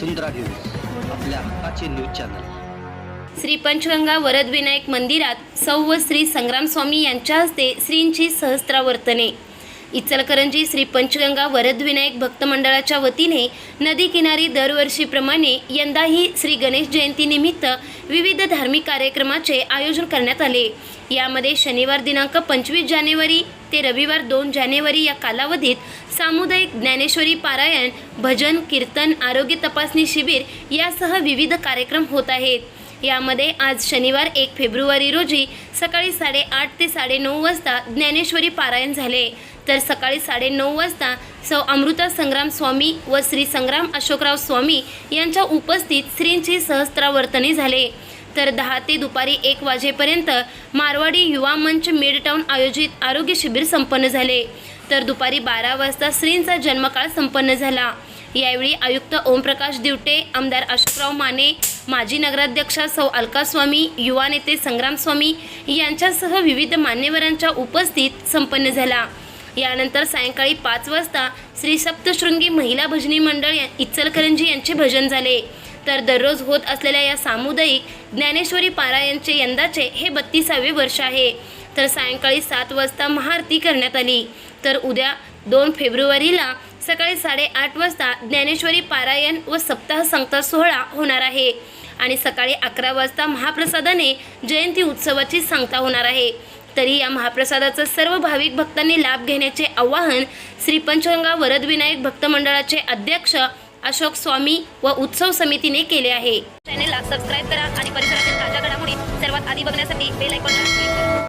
वसुंधरा news आपल्या हक्काचे news channel. Shri Panchganga Varadvinayak मंदिरात सौ श्री संग्रामस्वामी यांच्या हस्ते श्रींची सहस्त्रावर्तने. इचलकरंजी श्री पंचगंगा वरदविनायक भक्त मंडळाच्या वतीने नदी किनारी दरवर्षीप्रमाणे यंदाही श्री गणेश जयंतीनिमित्त विविध धार्मिक कार्यक्रमाचे आयोजन करण्यात आले. यामध्ये शनिवार दिनांक पंचवीस जानेवारी ते रविवार दोन जानेवारी या कालावधीत सामुदायिक ज्ञानेश्वरी पारायण भजन कीर्तन आरोग्य तपासणी शिबिर यासह विविध कार्यक्रम होत आहेत. यामध्ये आज शनिवार एक फेब्रुवारी रोजी सकाळी साडेआठ ते साडेनऊ वाजता ज्ञानेश्वरी पारायण झाले. तर सकाळी साडेनऊ वाजता सौ अमृता संग्राम स्वामी व श्री संग्राम अशोकराव स्वामी यांच्या उपस्थित श्रींची सहस्त्रावर्तने झाले. तर दहा ते दुपारी एक वाजेपर्यंत मारवाडी युवा मंच मिडटाऊन आयोजित आरोग्य शिबिर संपन्न झाले. तर दुपारी बारा वाजता श्रींचा जन्मकाळ संपन्न झाला. यावेळी आयुक्त ओमप्रकाश दिवटे आमदार अशोकराव माने माजी नगराध्यक्षा सौ अलका स्वामी युवा नेते संग्राम स्वामी यांच्यासह विविध मान्यवरांच्या उपस्थित संपन्न झाला. यानंतर सायंकाळी पाच वाजता श्री सप्तशृंगी महिला भजनी मंडळ या- इचलकरंजी यांचे भजन झाले. तर दररोज होत असलेल्या या सामुदायिक ज्ञानेश्वरी पारायणचे यंदाचे हे बत्तीसावे वर्ष आहे. तर सायंकाळी सात वाजता महाआरती करण्यात आली. तर उद्या दोन फेब्रुवारीला सकाळी साडेआठ वाजता ज्ञानेश्वरी पारायण व सप्ताह संगता सोहळा होणार आहे. आणि सकाळी अकरा वाजता महाप्रसादाने जयंती उत्सवाची सांगता होणार आहे. तरी या महाप्रसादाचा सर्व भाविक भक्तांनी लाभ घेण्याचे आवाहन श्री पंचगंगा वरदविनायक भक्त मंडळाचे अध्यक्ष अशोक स्वामी व उत्सव समितीने केले आहे. चॅनेलला सबस्क्राईब करा आणि परिसरातील ताज्या घडामोडी सर्वात आधी बघण्यासाठी बेल आयकॉनला